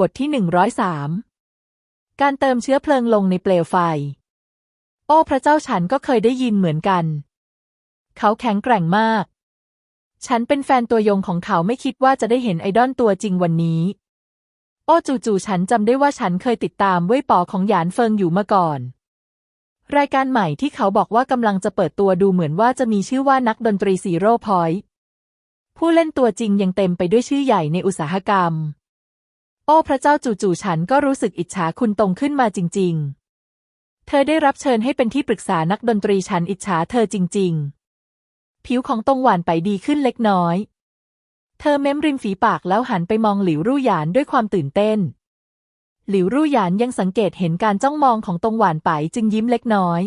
บทที่หนึ่งร้อยสามการเติมเชื้อเพลิงลงในเปลวไฟ โอ้พระเจ้าฉันก็เคยได้ยินเหมือนกัน เขาแข็งแกร่งมาก ฉันเป็นแฟนตัวยงของเขาไม่คิดว่าจะได้เห็นไอดอลตัวจริงวันนี้ โอ้จู่ๆฉันจำได้ว่าฉันเคยติดตามเว่ยปอของหยานเฟิงอยู่มาก่อน รายการใหม่ที่เขาบอกว่ากำลังจะเปิดตัวดูเหมือนว่าจะมีชื่อว่านักดนตรีซีโร่พอยต์ผู้เล่นตัวจริงยังเต็มไปด้วยชื่อใหญ่ในอุตสาหกรรม โอ้พระเจ้าจู่ๆฉันก็รู้สึกอิจฉาคุณตรงขึ้นมาจริง ๆ เธอได้รับเชิญให้เป็นที่ปรึกษานักดนตรีฉันอิจฉาเธอจริง ๆ ผิวของตรงหวานไปดีขึ้นเล็กน้อย เธอเม้มริมฝีปากแล้วหันไปมองหลิวรู่หยานด้วยความตื่นเต้น หลิวรู่หยานยังสังเกตเห็นการจ้องมองของตรงหวานไปจึงยิ้มเล็กน้อย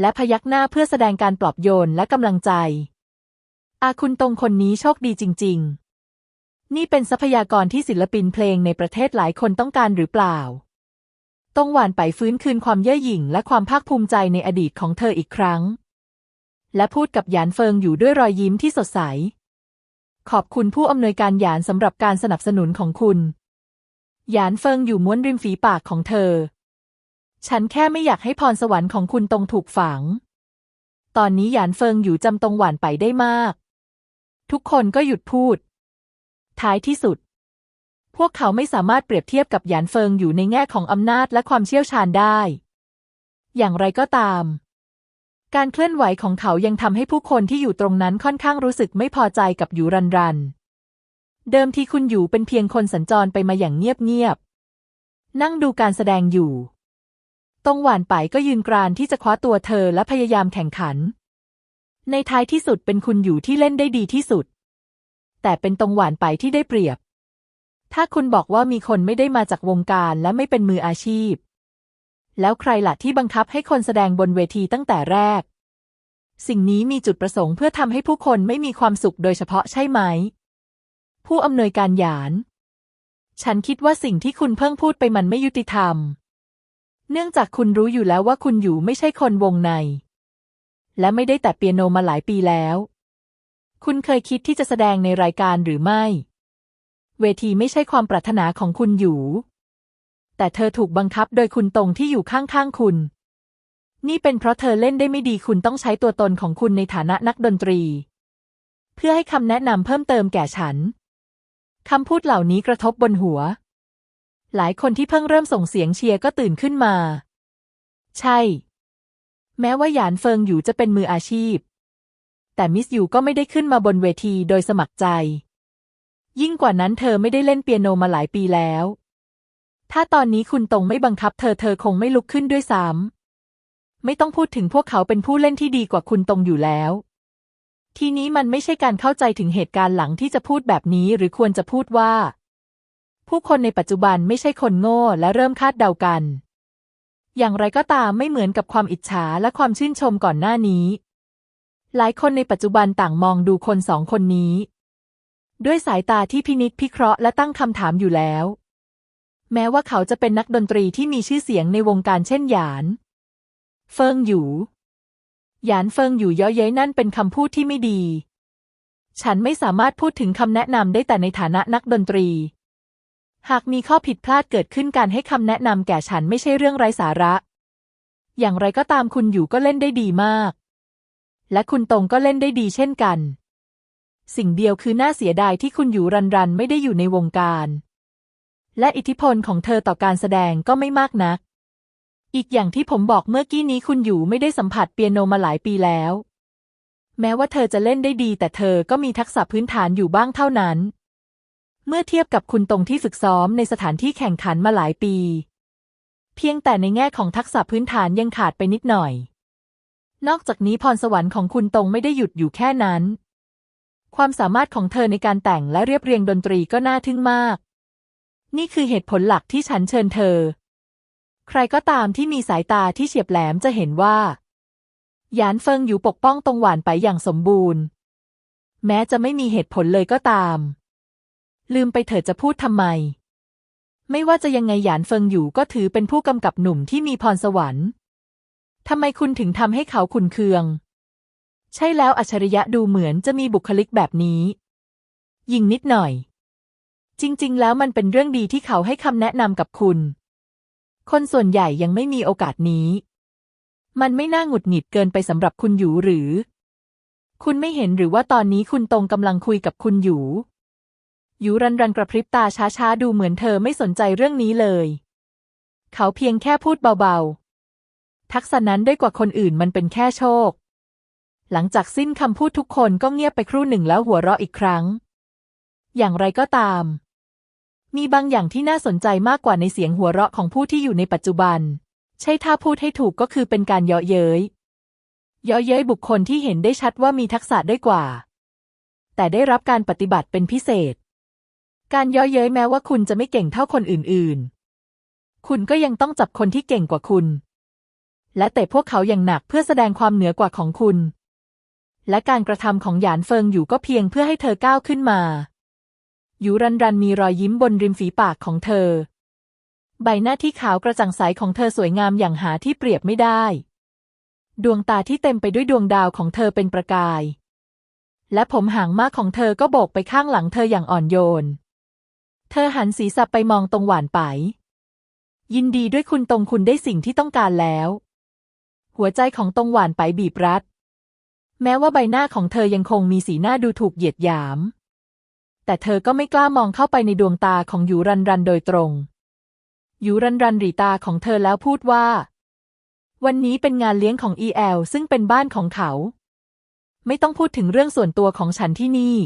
และพยักหน้าเพื่อแสดงการปลอบโยนและกำลังใจอาคุณตรงคนนี้โชคดีจริง ๆ นี่เป็นทรัพยากรที่ศิลปินเพลงในประเทศหลายคนต้องการหรือเปล่าตรงหวานไปฟื้นคืนความเย่อหยิ่งและความภาคภูมิใจในอดีตของเธออีกครั้ง และพูดกับหยานเฟิงอยู่ด้วยรอยยิ้มที่สดใส ขอบคุณผู้อำนวยการหยานสำหรับการสนับสนุนของคุณ หยานเฟิงอยู่ม้วนริมฝีปากของเธอ ฉันแค่ไม่อยากให้พรสวรรค์ของคุณตรงถูกฝัง ตอนนี้หยานเฟิงอยู่จำตรงหวานไปได้มาก ทุกคนก็หยุดพูด ท้ายที่สุด พวกเขาไม่สามารถเปรียบเทียบกับหยานเฟิงอยู่ในแง่ของอำนาจและความเชี่ยวชาญได้ อย่างไรก็ตาม การเคลื่อนไหวของเขายังทำให้ผู้คนที่อยู่ตรงนั้นค่อนข้างรู้สึกไม่พอใจกับอยู่รันรัน เดิมทีคุณอยู่เป็นเพียงคนสัญจรไปมาอย่างเงียบๆ นั่งดูการแสดงอยู่ ตรงหวานไปก็ยืนกรานที่จะคว้าตัวเธอและพยายามแข่งขัน ในท้ายที่สุดเป็นคุณอยู่ที่เล่นได้ดีที่สุด แต่เป็นตรงหวานไปที่ได้เปรียบ ถ้าคุณบอกว่ามีคนไม่ได้มาจากวงการและไม่เป็นมืออาชีพ แล้วใครล่ะที่บังคับให้คนแสดงบนเวทีตั้งแต่แรก สิ่งนี้มีจุดประสงค์เพื่อทำให้ผู้คนไม่มีความสุขโดยเฉพาะใช่ไหม ผู้อำนวยการหยาน ฉันคิดว่าสิ่งที่คุณเพิ่งพูดไปมันไม่ยุติธรรม เนื่องจากคุณรู้อยู่แล้วว่าคุณอยู่ไม่ใช่คนวงใน และไม่ได้แต่เปียโนมาหลายปีแล้ว คุณเคยคิดที่จะแสดงในรายการหรือไม่ เวทีไม่ใช่ความปรารถนาของคุณอยู่ แต่เธอถูกบังคับโดยคุณตรงที่อยู่ข้างๆคุณ นี่เป็นเพราะเธอเล่นได้ไม่ดีคุณต้องใช้ตัวตนของคุณในฐานะนักดนตรี เพื่อให้คำแนะนำเพิ่มเติมแก่ฉันคำพูดเหล่านี้กระทบบนหัว หลายคนที่เพิ่งเริ่มส่งเสียงเชียร์ก็ตื่นขึ้นมา ใช่ แม้ว่าหยานเฟิงอยู่จะเป็นมืออาชีพ แต่มิสยูก็ไม่ได้ขึ้นมาบนเวทีโดยสมัครใจ ยิ่งกว่านั้นเธอไม่ได้เล่นเปียโนมาหลายปีแล้ว ถ้าตอนนี้คุณตรงไม่บังคับเธอเธอคงไม่ลุกขึ้นด้วยซ้ำไม่ต้องพูดถึงพวกเขาเป็นผู้เล่นที่ดีกว่าคุณตรงอยู่แล้ว ทีนี้มันไม่ใช่การเข้าใจถึงเหตุการณ์หลังที่จะพูดแบบนี้หรือควรจะพูดว่า ผู้คนในปัจจุบันไม่ใช่คนโง่และเริ่มคาดเดากันอย่างไรก็ตามไม่เหมือนกับความอิจฉาและความชื่นชมก่อนหน้านี้ หลายคนในปัจจุบันต่างมองดูคนสองคนนี้ ด้วยสายตาที่พินิจพิเคราะห์และตั้งคำถามอยู่แล้ว แม้ว่าเขาจะเป็นนักดนตรีที่มีชื่อเสียงในวงการเช่นหยาน เฟิงอยู่หยานเฟิงอยู่ย้อเย้ยนั่นเป็นคำพูดที่ไม่ดี ฉันไม่สามารถพูดถึงคำแนะนำได้แต่ในฐานะนักดนตรี หากมีข้อผิดพลาดเกิดขึ้นการให้คำแนะนำแก่ฉันไม่ใช่เรื่องไร้สาระ อย่างไรก็ตามคุณอยู่ก็เล่นได้ดีมาก และคุณตรงก็เล่นได้ดีเช่นกัน สิ่งเดียวคือน่าเสียดายที่คุณอยู่รันรันไม่ได้อยู่ในวงการ และอิทธิพลของเธอต่อการแสดงก็ไม่มากนัก อีกอย่างที่ผมบอกเมื่อกี้นี้คุณอยู่ไม่ได้สัมผัสเปียโนมาหลายปีแล้ว แม้ว่าเธอจะเล่นได้ดี แต่เธอก็มีทักษะพื้นฐานอยู่บ้างเท่านั้น เมื่อเทียบกับคุณตรงที่ฝึกซ้อมในสถานที่แข่งขันมาหลายปี เพียงแต่ในแง่ของทักษะพื้นฐานยังขาดไปนิดหน่อย นอกจากนี้พรสวรรค์ของคุณตรงไม่ได้หยุดอยู่แค่นั้น ความสามารถของเธอในการแต่งและเรียบเรียงดนตรีก็น่าทึ่งมาก นี่คือเหตุผลหลักที่ฉันเชิญเธอ ใครก็ตามที่มีสายตาที่เฉียบแหลมจะเห็นว่า หยานเฟิงอยู่ปกป้องตรงหวานไปอย่างสมบูรณ์ แม้จะไม่มีเหตุผลเลยก็ตาม ลืมไปเถิดจะพูดทำไม ไม่ว่าจะยังไงหยานเฟิงอยู่ก็ถือเป็นผู้กำกับหนุ่มที่มีพรสวรรค์ ทำไมคุณถึงทำให้เขาขุนเคือง ใช่แล้วอัจฉริยะดูเหมือนจะมีบุคลิกแบบนี้ ยิงนิดหน่อย จริง ๆ แล้วมันเป็นเรื่องดีที่เขาให้คำแนะนำกับคุณ คนส่วนใหญ่ยังไม่มีโอกาสนี้ มันไม่น่าหงุดหงิดเกินไปสำหรับคุณอยู่หรือ คุณไม่เห็นหรือว่าตอนนี้คุณตรงกำลังคุยกับคุณอยู่อยู่รันรันกระพริบตาช้าๆ ดูเหมือนเธอไม่สนใจเรื่องนี้เลย เขาเพียงแค่พูดเบาๆ ทักษะนั้นได้กว่าคนอื่นมันเป็นแค่โชค หลังจากสิ้นคำพูดทุกคนก็เงียบไปครู่หนึ่งแล้วหัวเราะอีกครั้ง อย่างไรก็ตาม มีบางอย่างที่น่าสนใจมากกว่าในเสียงหัวเราะของผู้ที่อยู่ในปัจจุบัน ใช่ถ้าพูดให้ถูกก็คือเป็นการเยาะเย้ยเยาะเย้ยบุคคลที่เห็นได้ชัดว่ามีทักษะได้กว่า แต่ได้รับการปฏิบัติเป็นพิเศษ การเย่อเย้ยแม้ว่าคุณจะไม่เก่งเท่าคนอื่นๆ คุณก็ยังต้องจับคนที่เก่งกว่าคุณ และเตะพวกเขาอย่างหนักเพื่อแสดงความเหนือกว่าของคุณ และการกระทำของหยานเฟิงอยู่ก็เพียงเพื่อให้เธอก้าวขึ้นมา อยู่รันรันมีรอยยิ้มบนริมฝีปากของเธอ ใบหน้าที่ขาวกระจ่างใสของเธอสวยงามอย่างหาที่เปรียบไม่ได้ ดวงตาที่เต็มไปด้วยดวงดาวของเธอเป็นประกาย และผมหางมากของเธอก็โบกไปข้างหลังเธออย่างอ่อนโยน เธอหันศีรษะไปมองตรงหวานไป ยินดีด้วยคุณตรงคุณได้สิ่งที่ต้องการแล้ว หัวใจของตรงหวานไปบีบรัด แม้ว่าใบหน้าของเธอยังคงมีสีหน้าดูถูกเหยียดหยาม แต่เธอก็ไม่กล้ามองเข้าไปในดวงตาของยูรันรันโดยตรงยูรันรันหรีตาของเธอแล้วพูดว่า วันนี้เป็นงานเลี้ยงของอีแอลซึ่งเป็นบ้านของเขา ไม่ต้องพูดถึงเรื่องส่วนตัวของฉันที่นี่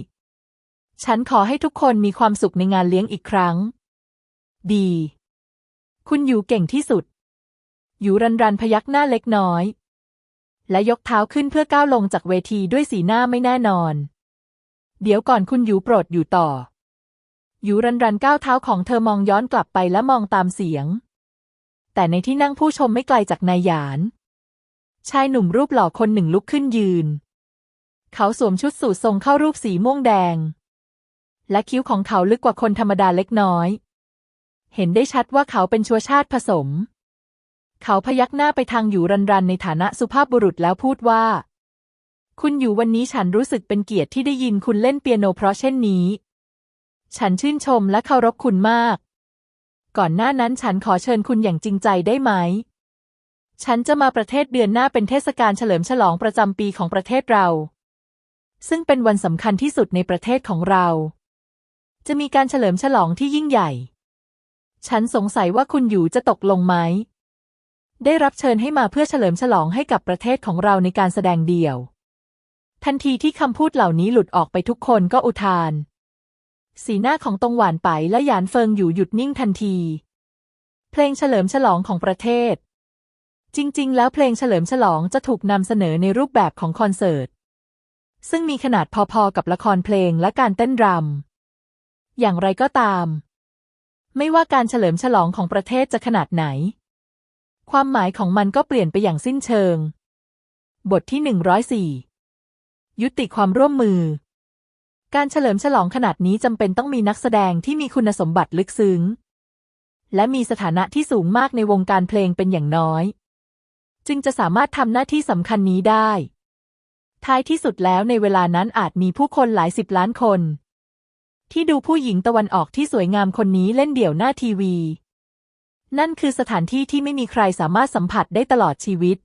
ฉันขอให้ทุกคนมีความสุขในงานเลี้ยงอีกครั้ง ดี คุณอยู่เก่งที่สุด อยู่รันรันพยักหน้าเล็กน้อย และยกเท้าขึ้นเพื่อก้าวลงจากเวทีด้วยสีหน้าไม่แน่นอน เดี๋ยวก่อนคุณอยู่โปรดอยู่ต่อ อยู่รันรันก้าวเท้าของเธอมองย้อนกลับไปและมองตามเสียง แต่ในที่นั่งผู้ชมไม่ไกลจากนายหยาน ชายหนุ่มรูปหล่อคนหนึ่งลุกขึ้นยืน เขาสวมชุดสูททรงเข้ารูปสีม่วงแดง และคิ้วของเขาลึกกว่าคนธรรมดาเล็กน้อยเห็นได้ชัดว่าเขาเป็นชัวชาติผสม เขาพยักหน้าไปทางอยู่รันรันในฐานะสุภาพบุรุษแล้วพูดว่า คุณอยู่วันนี้ฉันรู้สึกเป็นเกียรติที่ได้ยินคุณเล่นเปียโนเพราะเช่นนี้ ฉันชื่นชมและเคารพคุณมาก ก่อนหน้านั้นฉันขอเชิญคุณอย่างจริงใจได้ไหม ฉันจะมาประเทศเดือนหน้าเป็นเทศกาลเฉลิมฉลองประจำปีของประเทศเรา ซึ่งเป็นวันสำคัญที่สุดในประเทศของเรา จะมีการเฉลิมฉลองที่ยิ่งใหญ่ ฉันสงสัยว่าคุณอยู่จะตกลงไหม ได้รับเชิญให้มาเพื่อเฉลิมฉลองให้กับประเทศของเราในการแสดงเดี่ยว ทันทีที่คำพูดเหล่านี้หลุดออกไปทุกคนก็อุทาน สีหน้าของตงหวานไปและหยานเฟิงอยู่หยุดนิ่งทันที เพลงเฉลิมฉลองของประเทศ จริง ๆ แล้วเพลงเฉลิมฉลองจะถูกนำเสนอในรูปแบบของคอนเสิร์ต ซึ่งมีขนาดพอๆกับละครเพลงและการเต้นรำอย่างไรก็ตาม ไม่ว่าการเฉลิมฉลองของประเทศจะขนาดไหน ความหมายของมันก็เปลี่ยนไปอย่างสิ้นเชิง บทที่หนึ่งร้อยสี่ยุติความร่วมมือ การเฉลิมฉลองขนาดนี้จำเป็นต้องมีนักแสดงที่มีคุณสมบัติลึกซึ้ง และมีสถานะที่สูงมากในวงการเพลงเป็นอย่างน้อย จึงจะสามารถทำหน้าที่สำคัญนี้ได้ ท้ายที่สุดแล้วในเวลานั้นอาจมีผู้คนหลายสิบล้านคน ที่ดูผู้หญิงตะวันออกที่สวยงามคนนี้เล่นเดี่ยวหน้าทีวี นั่นคือสถานที่ที่ไม่มีใครสามารถสัมผัสได้ตลอดชีวิต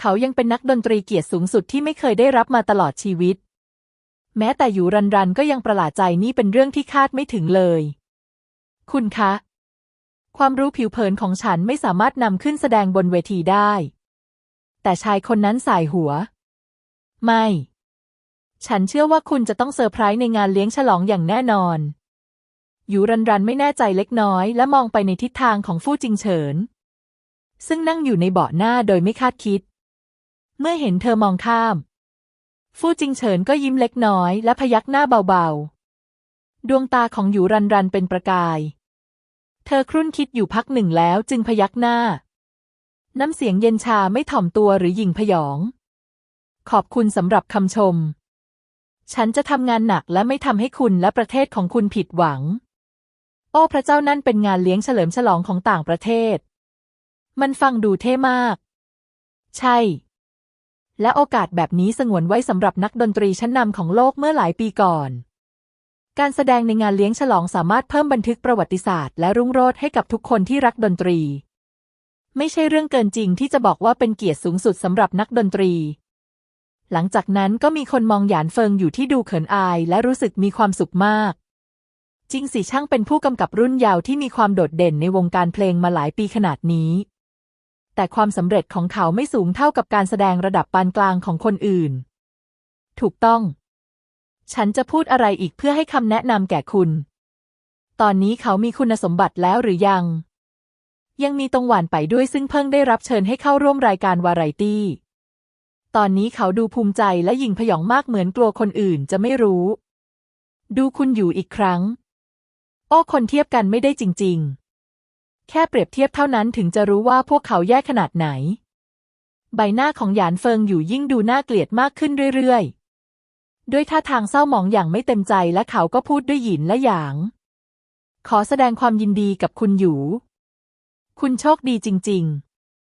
เขายังเป็นนักดนตรีเกียรติสูงสุดที่ไม่เคยได้รับมาตลอดชีวิต แม้แต่อยู่รันรันก็ยังประหลาดใจนี่เป็นเรื่องที่คาดไม่ถึงเลย คุณคะ ความรู้ผิวเผินของฉันไม่สามารถนำขึ้นแสดงบนเวทีได้ แต่ชายคนนั้นสายหัว ไม่ ฉันเชื่อว่าคุณจะต้องเซอร์ไพรส์ในงานเลี้ยงฉลองอย่างแน่นอน อยู่รันรันไม่แน่ใจเล็กน้อย และมองไปในทิศทางของฟู่จิงเฉิน ซึ่งนั่งอยู่ในเบาะหน้าโดยไม่คาดคิด เมื่อเห็นเธอมองข้าม ฟู่จิงเฉินก็ยิ้มเล็กน้อย และพยักหน้าเบาๆ ดวงตาของอยู่รันรันเป็นประกาย เธอครุ่นคิดอยู่พักหนึ่งแล้วจึงพยักหน้า น้ำเสียงเย็นชาไม่ถ่อมตัวหรือหยิ่งพยอง ขอบคุณสำหรับคำชม ฉันจะทำงานหนักและไม่ทำให้คุณและประเทศของคุณผิดหวัง อ้พระเจ้านั่นเป็นงานเลี้ยงเฉลิมฉลองของต่างประเทศ มันฟังดูเท่มาก ใช่ และโอกาสแบบนี้สงวนไว้สำหรับนักดนตรีชั้นนำของโลกเมื่อหลายปีก่อน การแสดงในงานเลี้ยงฉลองสามารถเพิ่มบันทึกประวัติศาสตร์ และรุ่งโรจน์ให้กับทุกคนที่รักดนตรี ไม่ใช่เรื่องเกินจริงที่จะบอกว่าเป็นเกียรติสูงสุดสำหรับนักดนตรีหลังจากนั้นก็มีคนมองหยานเฟิงอยู่ที่ดูเขินอายและรู้สึกมีความสุขมาก จริงสิช่างเป็นผู้กำกับรุ่นยาวที่มีความโดดเด่นในวงการเพลงมาหลายปีขนาดนี้ แต่ความสำเร็จของเขาไม่สูงเท่ากับการแสดงระดับปานกลางของคนอื่น ถูกต้อง ฉันจะพูดอะไรอีกเพื่อให้คำแนะนำแก่คุณ ตอนนี้เขามีคุณสมบัติแล้วหรือยัง ยังมีตรงหวานไปด้วยซึ่งเพิ่งได้รับเชิญให้เข้าร่วมรายการวาไรตี้ ตอนนี้เขาดูภูมิใจและยิ่งพยองมากเหมือนกลัวคนอื่นจะไม่รู้ ดูคุณอยู่อีกครั้ง โอ้คนเทียบกันไม่ได้จริง ๆ แค่เปรียบเทียบเท่านั้นถึงจะรู้ว่าพวกเขาแย่ขนาดไหน ใบหน้าของหยานเฟิงอยู่ยิ่งดูน่าเกลียดมากขึ้นเรื่อยๆ ด้วยท่าทางเศร้าหมองอย่างไม่เต็มใจและเขาก็พูดด้วยหยินและหยาง ขอแสดงความยินดีกับคุณอยู่ คุณโชคดีจริง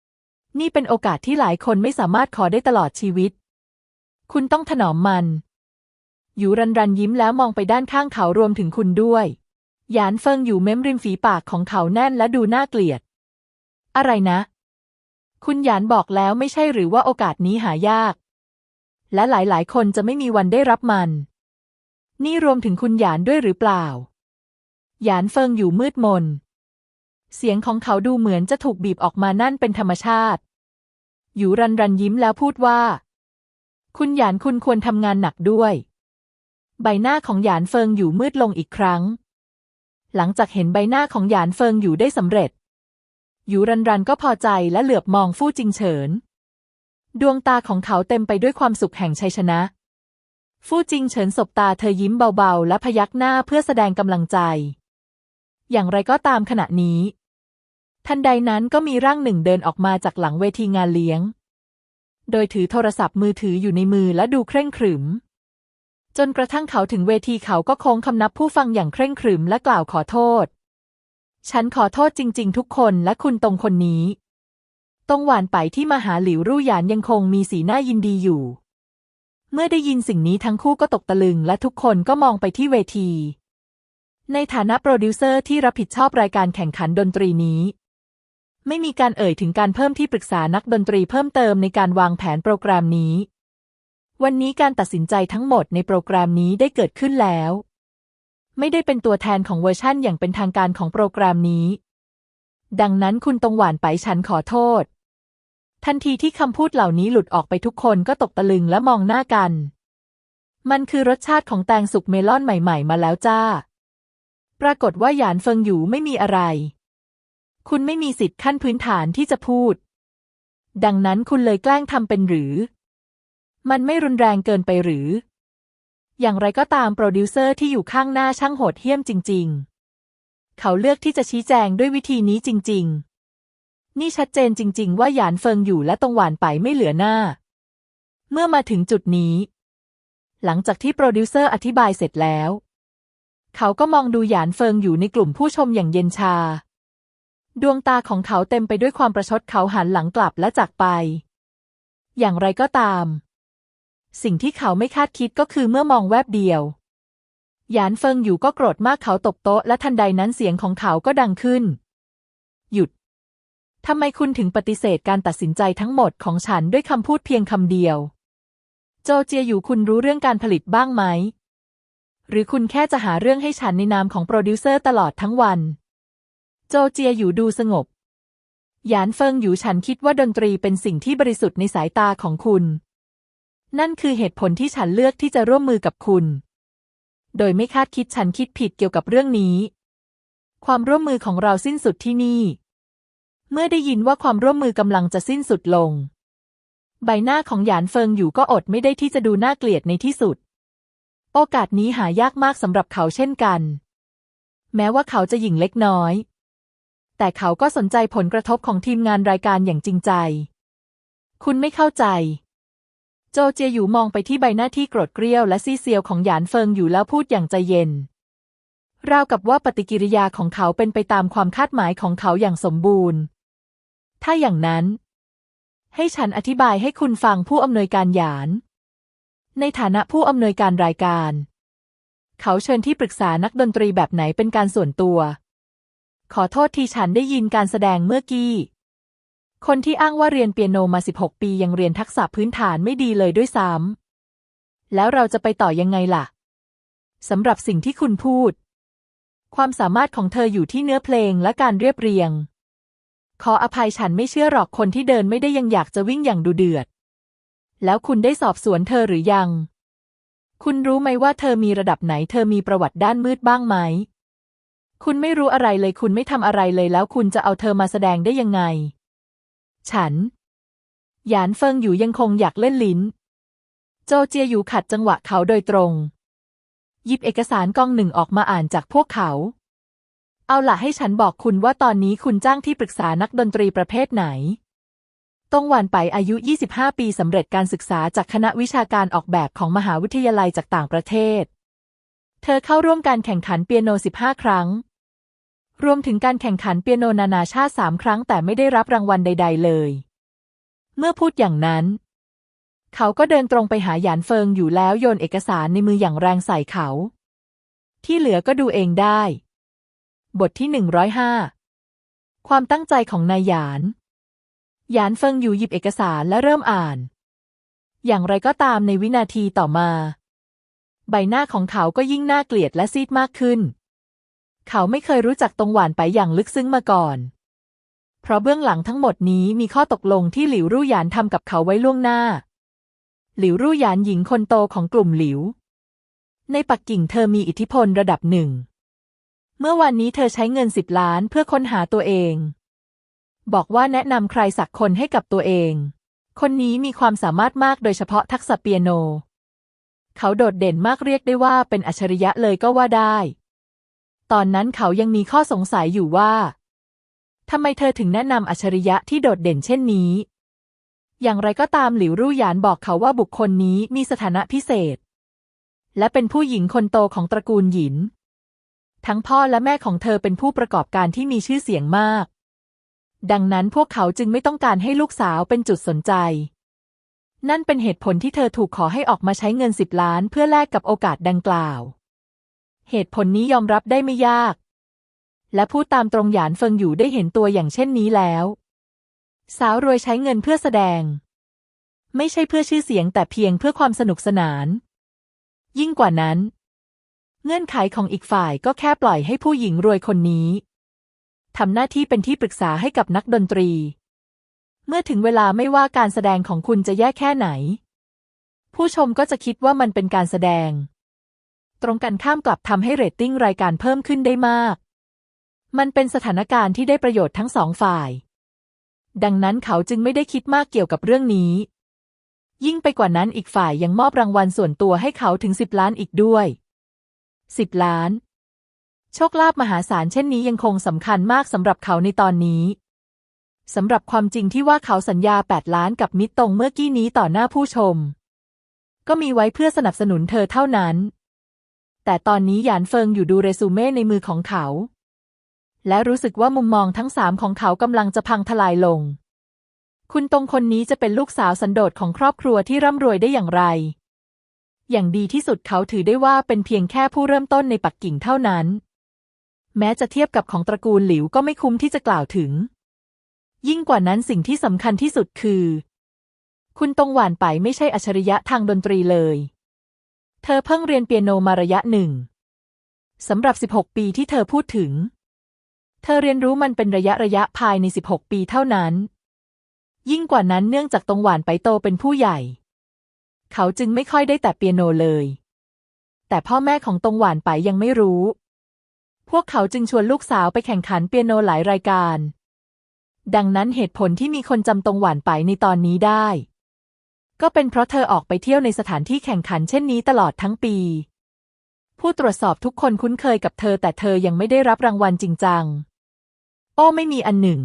ๆ นี่เป็นโอกาสที่หลายคนไม่สามารถขอได้ตลอดชีวิต คุณต้องถนอมมันอยู่รันรันยิ้มแล้วมองไปด้านข้างเขารวมถึงคุณด้วย หยานเฟิงอยู่เม้มริมฝีปากของเขาแน่นและดูน่าเกลียด อะไรนะ คุณหยานบอกแล้วไม่ใช่หรือว่าโอกาสนี้หายาก และหลายๆ คนจะไม่มีวันได้รับมัน นี่รวมถึงคุณหยานด้วยหรือเปล่า หยานเฟิงอยู่มืดมน เสียงของเขาดูเหมือนจะถูกบีบออกมานั่นเป็นธรรมชาติ อยู่รันรันยิ้มแล้วพูดว่า คุณหยานคุณควรทำงานหนักด้วย ใบหน้าของหยานเฟิงอยู่มืดลงอีกครั้ง หลังจากเห็นใบหน้าของหยานเฟิงอยู่ได้สำเร็จยูรันรันก็พอใจและเหลือบมองฟู่จิงเฉิน ดวงตาของเขาเต็มไปด้วยความสุขแห่งชัยชนะ ฟู่จิงเฉินสบตาเธอยิ้มเบาๆ และพยักหน้าเพื่อแสดงกำลังใจ อย่างไรก็ตามขณะนี้ ทันใดนั้นก็มีร่างหนึ่งเดินออกมาจากหลังเวทีงานเลี้ยง โดยถือโทรศัพท์มือถืออยู่ในมือและดูเคร่งขรึม จนกระทั่งเขาถึงเวทีเขาก็โค้งคำนับผู้ฟังอย่างเคร่งขรึมและกล่าวขอโทษ ฉันขอโทษจริง ๆ ทุกคนและคุณตรงคนนี้ ตรงหวานไปที่มาหาหลิวรู่หยานยังคงมีสีหน้ายินดีอยู่ เมื่อได้ยินสิ่งนี้ทั้งคู่ก็ตกตะลึงและทุกคนก็มองไปที่เวที ในฐานะโปรดิวเซอร์ที่รับผิดชอบรายการแข่งขันดนตรีนี้ไม่มีการเอ่ยถึงการเพิ่มที่ปรึกษานักดนตรีเพิ่มเติมในการวางแผนโปรแกรมนี้ วันนี้การตัดสินใจทั้งหมดในโปรแกรมนี้ได้เกิดขึ้นแล้ว ไม่ได้เป็นตัวแทนของเวอร์ชั่นอย่างเป็นทางการของโปรแกรมนี้ ดังนั้นคุณตรงหวานไปฉันขอโทษ ทันทีที่คำพูดเหล่านี้หลุดออกไปทุกคนก็ตกตะลึงและมองหน้ากัน มันคือรสชาติของแตงสุกเมลอนใหม่ ๆ มาแล้วจ้า ปรากฏว่าหยานเฟิงอยู่ไม่มีอะไร คุณไม่มีสิทธิ์ขั้นพื้นฐานที่จะพูด ดังนั้นคุณเลยแกล้งทำเป็นหรือ มันไม่รุนแรงเกินไปหรือ อย่างไรก็ตามโปรดิวเซอร์ที่อยู่ข้างหน้าช่างโหดเหี้ยมจริง ๆ เขาเลือกที่จะชี้แจงด้วยวิธีนี้จริง ๆ นี่ชัดเจนจริง ๆ ว่าหยานเฟิงอยู่และตรงหวานไปไม่เหลือหน้า เมื่อมาถึงจุดนี้ หลังจากที่โปรดิวเซอร์อธิบายเสร็จแล้ว เขาก็มองดูหยานเฟิงอยู่ในกลุ่มผู้ชมอย่างเย็นชา ดวงตาของเขาเต็มไปด้วยความประชดเขาหันหลังกลับและจากไป อย่างไรก็ตาม สิ่งที่เขาไม่คาดคิดก็คือเมื่อมองแวบเดียว หยานเฟิงอยู่ก็โกรธมากเขาตบโต๊ะและทันใดนั้นเสียงของเขาก็ดังขึ้น หยุด ทำไมคุณถึงปฏิเสธการตัดสินใจทั้งหมดของฉันด้วยคำพูดเพียงคำเดียว โจเจียอยู่คุณรู้เรื่องการผลิตบ้างไหม หรือคุณแค่จะหาเรื่องให้ฉันในนามของโปรดิวเซอร์ตลอดทั้งวัน โจเจียอยู่ดูสงบ หยานเฟิงอยู่ฉันคิดว่าดนตรีเป็นสิ่งที่บริสุทธิ์ในสายตาของคุณ นั่นคือเหตุผลที่ฉันเลือกที่จะร่วมมือกับคุณ โดยไม่คาดคิดฉันคิดผิดเกี่ยวกับเรื่องนี้ ความร่วมมือของเราสิ้นสุดที่นี่ เมื่อได้ยินว่าความร่วมมือกำลังจะสิ้นสุดลง ใบหน้าของหยานเฟิงอยู่ก็อดไม่ได้ที่จะดูน่าเกลียดในที่สุด โอกาสนี้หายากมากสำหรับเขาเช่นกัน แม้ว่าเขาจะหยิ่งเล็กน้อย แต่เขาก็สนใจผลกระทบของทีมงานรายการอย่างจริงใจ คุณไม่เข้าใจ โจเจียอยู่มองไปที่ใบหน้าที่โกรธเกรี้ยวและซีเซียวของหยานเฟิงอยู่แล้วพูดอย่างใจเย็น ราวกับว่าปฏิกิริยาของเขาเป็นไปตามความคาดหมายของเขาอย่างสมบูรณ์ ถ้าอย่างนั้น ให้ฉันอธิบายให้คุณฟังผู้อำนวยการหยาน ในฐานะผู้อำนวยการรายการ เขาเชิญที่ปรึกษานักดนตรีแบบไหนเป็นการส่วนตัว ขอโทษที่ฉันได้ยินการแสดงเมื่อกี้ คนที่อ้างว่าเรียนเปียโนมา 16 ปียังเรียนทักษะพื้นฐานไม่ดีเลยด้วยซ้ำแล้วเราจะไปต่อยังไงล่ะสำหรับสิ่งที่คุณพูด ความสามารถของเธออยู่ที่เนื้อเพลงและการเรียบเรียง ขออภัยฉันไม่เชื่อหรอกคนที่เดินไม่ได้ยังอยากจะวิ่งอย่างดูเดือด แล้วคุณได้สอบสวนเธอหรือยัง คุณรู้ไหมว่าเธอมีระดับไหน เธอมีประวัติด้านมืดบ้างไหม คุณไม่รู้อะไรเลย คุณไม่ทำอะไรเลย แล้วคุณจะเอาเธอมาแสดงได้ยังไง ฉัน หยานเฟิงอยู่ยังคงอยากเล่นลิ้น โจเจียอยู่ขัดจังหวะเขาโดยตรง หยิบเอกสารกองหนึ่งออกมาอ่านจากพวกเขา เอาล่ะให้ฉันบอกคุณว่าตอนนี้คุณจ้างที่ปรึกษานักดนตรีประเภทไหนตงหวานไปอายุ 25 ปีสำเร็จการศึกษาจากคณะวิชาการออกแบบของมหาวิทยาลัยจากต่างประเทศ เธอเข้าร่วมการแข่งขันเปียโน 15 ครั้ง รวมถึงการแข่งขันเปียโนนานาชาติสามครั้งแต่ไม่ได้รับรางวัลใด ๆ เลย เมื่อพูดอย่างนั้น เขาก็เดินตรงไปหาหยานเฟิงอยู่แล้วโยนเอกสารในมืออย่างแรงใส่เขา ที่เหลือก็ดูเองได้ บทที่105ความตั้งใจของนายหยาน หยานเฟิงอยู่หยิบเอกสารและเริ่มอ่าน อย่างไรก็ตามในวินาทีต่อมา ใบหน้าของเขาก็ยิ่งน่าเกลียดและซีดมากขึ้น เขาไม่เคยรู้จักตรงหวานไปอย่างลึกซึ้งมาก่อน เพราะเบื้องหลังทั้งหมดนี้มีข้อตกลงที่หลิวรู่หยานทำกับเขาไว้ล่วงหน้า หลิวรู่หยานหญิงคนโตของกลุ่มหลิว ในปักกิ่งเธอมีอิทธิพลระดับหนึ่ง เมื่อวันนี้เธอใช้เงินสิบล้านเพื่อค้นหาตัวเอง บอกว่าแนะนำใครสักคนให้กับตัวเอง คนนี้มีความสามารถมากโดยเฉพาะทักษะเปียโน เขาโดดเด่นมากเรียกได้ว่าเป็นอัจฉริยะเลยก็ว่าได้ ตอนนั้นเขายังมีข้อสงสัยอยู่ว่าทำไมเธอถึงแนะนำอัจฉริยะที่โดดเด่นเช่นนี้ อย่างไรก็ตามหลิวรู่หยานบอกเขาว่าบุคคลนี้มีสถานะพิเศษ และเป็นผู้หญิงคนโตของตระกูลหยิน ทั้งพ่อและแม่ของเธอเป็นผู้ประกอบการที่มีชื่อเสียงมาก ดังนั้นพวกเขาจึงไม่ต้องการให้ลูกสาวเป็นจุดสนใจ นั่นเป็นเหตุผลที่เธอถูกขอให้ออกมาใช้เงินสิบล้านเพื่อแลกกับโอกาสดังกล่าว เหตุผลนี้ยอมรับได้ไม่ยาก และพูดตามตรงหยานเฟิงอยู่ได้เห็นตัวอย่างเช่นนี้แล้ว สาวรวยใช้เงินเพื่อแสดง ไม่ใช่เพื่อชื่อเสียงแต่เพียงเพื่อความสนุกสนาน ยิ่งกว่านั้น เงื่อนไขของอีกฝ่ายก็แค่ปล่อยให้ผู้หญิงรวยคนนี้ทำหน้าที่เป็นที่ปรึกษาให้กับนักดนตรี เมื่อถึงเวลาไม่ว่าการแสดงของคุณจะแย่แค่ไหน ผู้ชมก็จะคิดว่ามันเป็นการแสดง ตรงกันข้ามกลับทำให้เรตติ้งรายการเพิ่มขึ้นได้มาก มันเป็นสถานการณ์ที่ได้ประโยชน์ทั้งสองฝ่าย ดังนั้นเขาจึงไม่ได้คิดมากเกี่ยวกับเรื่องนี้ ยิ่งไปกว่านั้นอีกฝ่ายยังมอบรางวัลส่วนตัวให้เขาถึงสิบล้านอีกด้วยสิบล้าน โชคลาภมหาศาลเช่นนี้ยังคงสำคัญมากสำหรับเขาในตอนนี้สำหรับความจริงที่ว่าเขาสัญญาแปดล้านกับมิตรตรงเมื่อกี้นี้ต่อหน้าผู้ชม ก็มีไว้เพื่อสนับสนุนเธอเท่านั้น แต่ตอนนี้หยานเฟิงอยู่ดูเรซูเม่ในมือของเขา และรู้สึกว่ามุมมองทั้งสามของเขากำลังจะพังทลายลง คุณตรงคนนี้จะเป็นลูกสาวสันโดษของครอบครัวที่ร่ำรวยได้อย่างไร อย่างดีที่สุดเขาถือได้ว่าเป็นเพียงแค่ผู้เริ่มต้นในปักกิ่งเท่านั้น แม้จะเทียบกับของตระกูลหลิวก็ไม่คุ้มที่จะกล่าวถึง ยิ่งกว่านั้นสิ่งที่สำคัญที่สุดคือ คุณตรงหวานไปไม่ใช่อัจฉริยะทางดนตรีเลย เธอเพิ่งเรียนเปียโนมาระยะหนึ่งสำหรับ 16 ปีที่เธอพูดถึง เธอเรียนรู้มันเป็นระยะระยะภายใน 16 ปีเท่านั้น ยิ่งกว่านั้นเนื่องจากตรงหวานไปโตเป็นผู้ใหญ่ เขาจึงไม่ค่อยได้แต่เปียโนเลย แต่พ่อแม่ของตรงหวานไปยังไม่รู้ พวกเขาจึงชวนลูกสาวไปแข่งขันเปียโนหลายรายการ ดังนั้นเหตุผลที่มีคนจำตรงหวานไปในตอนนี้ได้ ก็เป็นเพราะเธอออกไปเที่ยวในสถานที่แข่งขันเช่นนี้ตลอดทั้งปี ผู้ตรวจสอบทุกคนคุ้นเคยกับเธอแต่เธอยังไม่ได้รับรางวัลจริงจัง โอ้ไม่มีอันหนึ่ง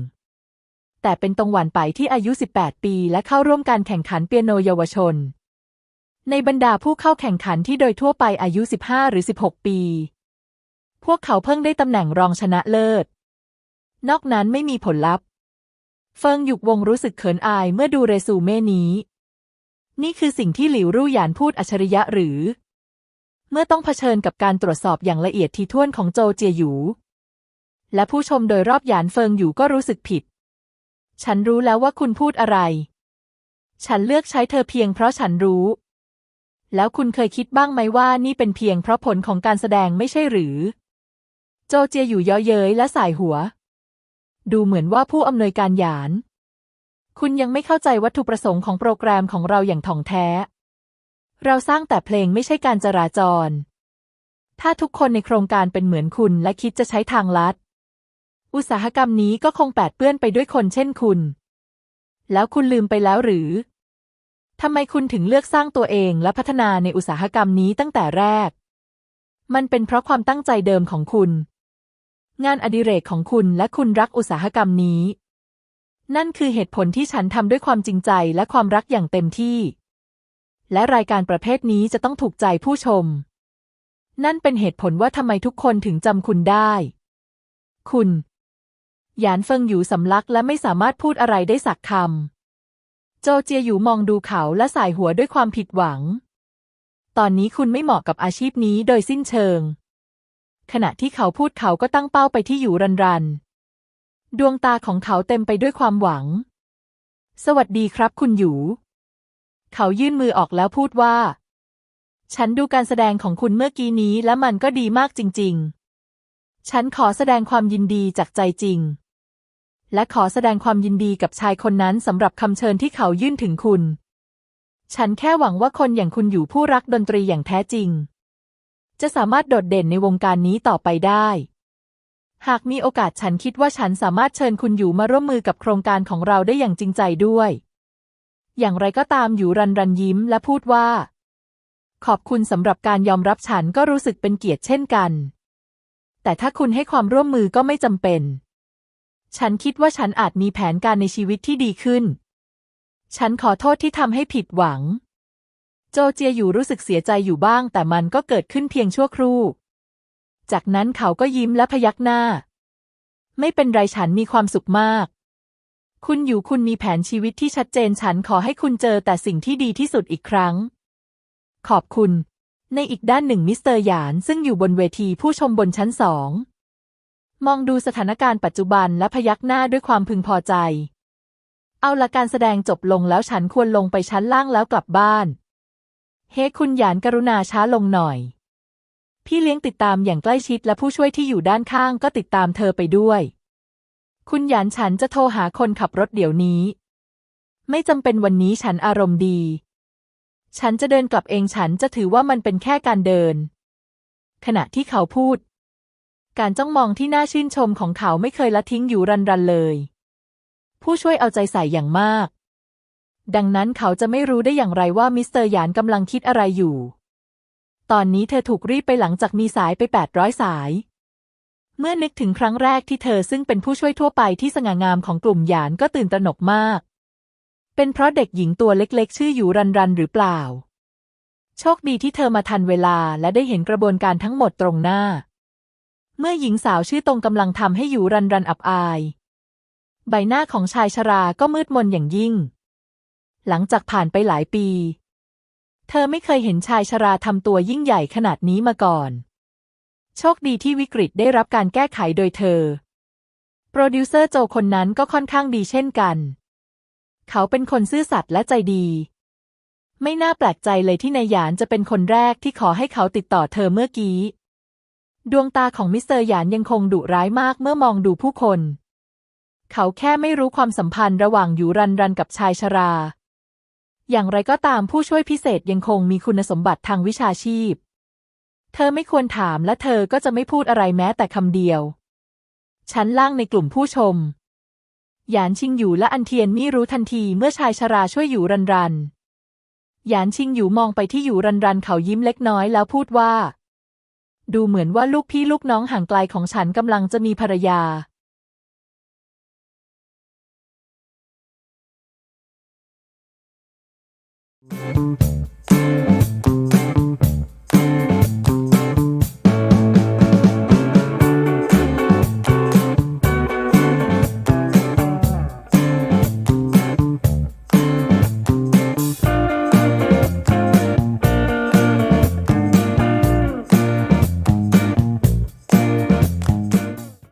แต่เป็นตรงหวานไปที่อายุ 18 ปีและเข้าร่วมการแข่งขันเปียโนเยาวชน ในบรรดาผู้เข้าแข่งขันที่โดยทั่วไปอายุ 15 หรือ 16 ปี พวกเขาเพิ่งได้ตำแหน่งรองชนะเลิศ นอกนั้นไม่มีผลลัพธ์ เฟิงหยุกวงรู้สึกเขินอายเมื่อดูเรซูเม่นี้ นี่คือสิ่งที่หลิวรู่หยานพูดอัจฉริยะหรือ เมื่อต้องเผชิญกับการตรวจสอบอย่างละเอียดทีท่วนของโจเจียหยู และผู้ชมโดยรอบหยานเฟิงอยู่ก็รู้สึกผิด ฉันรู้แล้วว่าคุณพูดอะไร ฉันเลือกใช้เธอเพียงเพราะฉันรู้ แล้วคุณเคยคิดบ้างไหมว่านี่เป็นเพียงเพราะผลของการแสดงไม่ใช่หรือ โจเจียอยู่ย้อเย้ยและสายหัว ดูเหมือนว่าผู้อำนวยการหยาน คุณยังไม่เข้าใจวัตถุประสงค์ของโปรแกรมของเราอย่างถ่องแท้ เราสร้างแต่เพลงไม่ใช่การจราจร ถ้าทุกคนในโครงการเป็นเหมือนคุณและคิดจะใช้ทางลัด อุตสาหกรรมนี้ก็คงแปดเปื้อนไปด้วยคนเช่นคุณ แล้วคุณลืมไปแล้วหรือทำไมคุณถึงเลือกสร้างตัวเองและพัฒนาในอุตสาหกรรมนี้ตั้งแต่แรก มันเป็นเพราะความตั้งใจเดิมของคุณ งานอดิเรกของคุณและคุณรักอุตสาหกรรมนี้ นั่นคือเหตุผลที่ฉันทำด้วยความจริงใจและความรักอย่างเต็มที่ และรายการประเภทนี้จะต้องถูกใจผู้ชม นั่นเป็นเหตุผลว่าทำไมทุกคนถึงจำคุณได้ คุณ หยานเฟิงอยู่สำลักและไม่สามารถพูดอะไรได้สักคำ โจเจียอยู่มองดูเขาและสายหัวด้วยความผิดหวัง ตอนนี้คุณไม่เหมาะกับอาชีพนี้โดยสิ้นเชิง ขณะที่เขาพูดเขาก็ตั้งเป้าไปที่อยู่รันรัน ดวงตาของเขาเต็มไปด้วยความหวัง สวัสดีครับคุณอยู่เขายื่นมือออกแล้วพูดว่า ฉันดูการแสดงของคุณเมื่อกี้นี้และมันก็ดีมากจริง ๆ ฉันขอแสดงความยินดีจากใจจริง และขอแสดงความยินดีกับชายคนนั้นสำหรับคำเชิญที่เขายื่นถึงคุณ ฉันแค่หวังว่าคนอย่างคุณอยู่ผู้รักดนตรีอย่างแท้จริง จะสามารถโดดเด่นในวงการนี้ต่อไปได้ หากมีโอกาสฉันคิดว่าฉันสามารถเชิญคุณอยู่มาร่วมมือกับโครงการของเราได้อย่างจริงใจด้วย อย่างไรก็ตามอยู่รันรันยิ้มและพูดว่า ขอบคุณสำหรับการยอมรับฉันก็รู้สึกเป็นเกียรติเช่นกัน แต่ถ้าคุณให้ความร่วมมือก็ไม่จำเป็น ฉันคิดว่าฉันอาจมีแผนการในชีวิตที่ดีขึ้น ฉันขอโทษที่ทำให้ผิดหวัง โจเจียอยู่รู้สึกเสียใจอยู่บ้าง แต่มันก็เกิดขึ้นเพียงชั่วครู่ จากนั้นเขาก็ยิ้มและพยักหน้า ไม่เป็นไรฉันมีความสุขมาก คุณอยู่คุณมีแผนชีวิตที่ชัดเจนฉันขอให้คุณเจอแต่สิ่งที่ดีที่สุดอีกครั้ง ขอบคุณ ในอีกด้านหนึ่งมิสเตอร์หยานซึ่งอยู่บนเวทีผู้ชมบนชั้นสองมองดูสถานการณ์ปัจจุบันและพยักหน้าด้วยความพึงพอใจ เอาละการแสดงจบลงแล้วฉันควรลงไปชั้นล่างแล้วกลับบ้าน เฮ้คุณหยานกรุณาช้าลงหน่อย พี่เลี้ยงติดตามอย่างใกล้ชิดและผู้ช่วยที่อยู่ด้านข้างก็ติดตามเธอไปด้วย คุณหยานฉันจะโทรหาคนขับรถเดี๋ยวนี้ ไม่จำเป็นวันนี้ฉันอารมณ์ดี ฉันจะเดินกลับเองฉันจะถือว่ามันเป็นแค่การเดิน ขณะที่เขาพูด การจ้องมองที่น่าชื่นชมของเขาไม่เคยละทิ้งอยู่รันรันเลย ผู้ช่วยเอาใจใส่อย่างมาก ดังนั้นเขาจะไม่รู้ได้อย่างไรว่ามิสเตอร์หยานกำลังคิดอะไรอยู่ ตอนนี้เธอถูกรีบไปหลังจากมีสายไป 800 สาย เมื่อนึกถึงครั้งแรกที่เธอซึ่งเป็นผู้ช่วยทั่วไปที่สง่างามของกลุ่มหยานก็ตื่นตระหนกมาก เป็นเพราะเด็กหญิงตัวเล็กๆ ชื่ออยู่รันรันหรือเปล่า โชคดีที่เธอมาทันเวลาและได้เห็นกระบวนการทั้งหมดตรงหน้า เมื่อหญิงสาวชื่อตรงกำลังทำให้อยู่รันรันอับอาย ใบหน้าของชายชราก็มืดมนอย่างยิ่ง หลังจากผ่านไปหลายปี เธอไม่เคยเห็นชายชราทำตัวยิ่งใหญ่ขนาดนี้มาก่อน โชคดีที่วิกฤตได้รับการแก้ไขโดยเธอ โปรดิวเซอร์โจคนนั้นก็ค่อนข้างดีเช่นกัน เขาเป็นคนซื่อสัตย์และใจดี ไม่น่าแปลกใจเลยที่นายหยานจะเป็นคนแรกที่ขอให้เขาติดต่อเธอเมื่อกี้ ดวงตาของมิสเตอร์หยานยังคงดุร้ายมากเมื่อมองดูผู้คน เขาแค่ไม่รู้ความสัมพันธ์ระหว่างอยู่รันรันกับชายชรา อย่างไรก็ตามผู้ช่วยพิเศษยังคงมีคุณสมบัติทางวิชาชีพ เธอไม่ควรถามและเธอก็จะไม่พูดอะไรแม้แต่คำเดียว ชั้นล่างในกลุ่มผู้ชม หยานชิงอยู่และอันเทียนมี่รู้ทันทีเมื่อชายชราช่วยอยู่รันรัน หยานชิงอยู่มองไปที่อยู่รันรันเขายิ้มเล็กน้อยแล้วพูดว่า ดูเหมือนว่าลูกพี่ลูกน้องห่างไกลของฉันกำลังจะมีภรรยา Thank you.